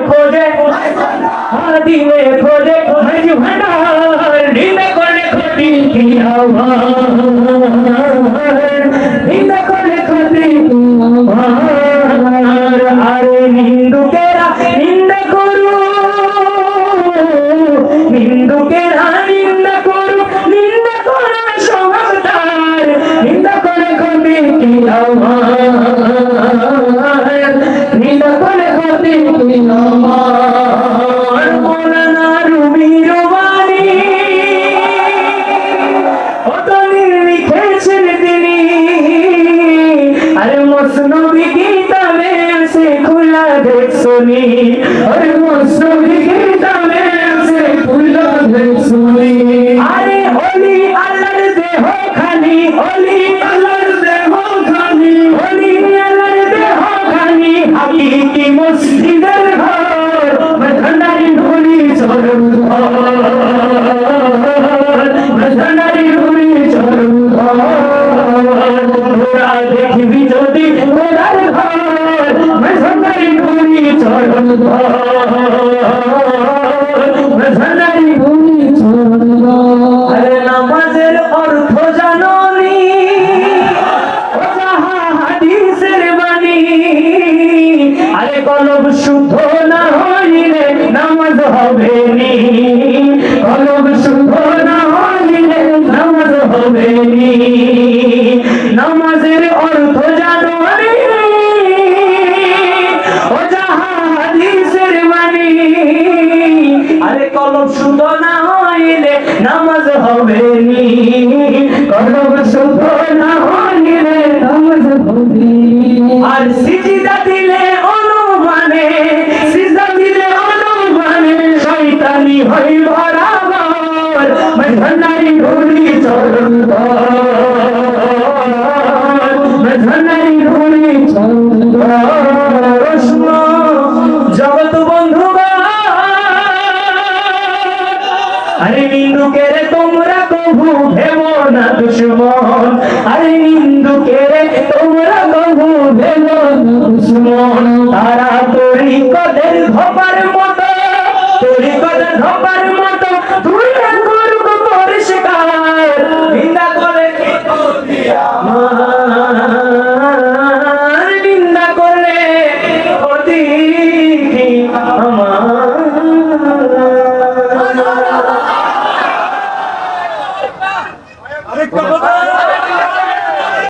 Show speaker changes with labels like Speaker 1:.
Speaker 1: খোঁজে আমার দিলে খোঁজে খোঁজে ভান্ডার দিলে করে ক্ষতি কি আমার দিলে করে ক্ষতি কি আরে নিন্দা আরে ওলি আল্লাহর দেহ খানি ওলি নামাজ হবে নি। কলব শুদ্ধ না হইলে নামাজ হবে আর সিজদা দিলে অনুমানে, সিজদা দিলে অনুমানে শয়তানি হই বরাবর মধনারি ঘুরি চরণ আরে নিন্দুকের তোমরা কবু ভেব না দুশ্মন। আরে নিন্দুকের তোমরা কবু ভেব না দুশ্মন। তারা তরি কদের মন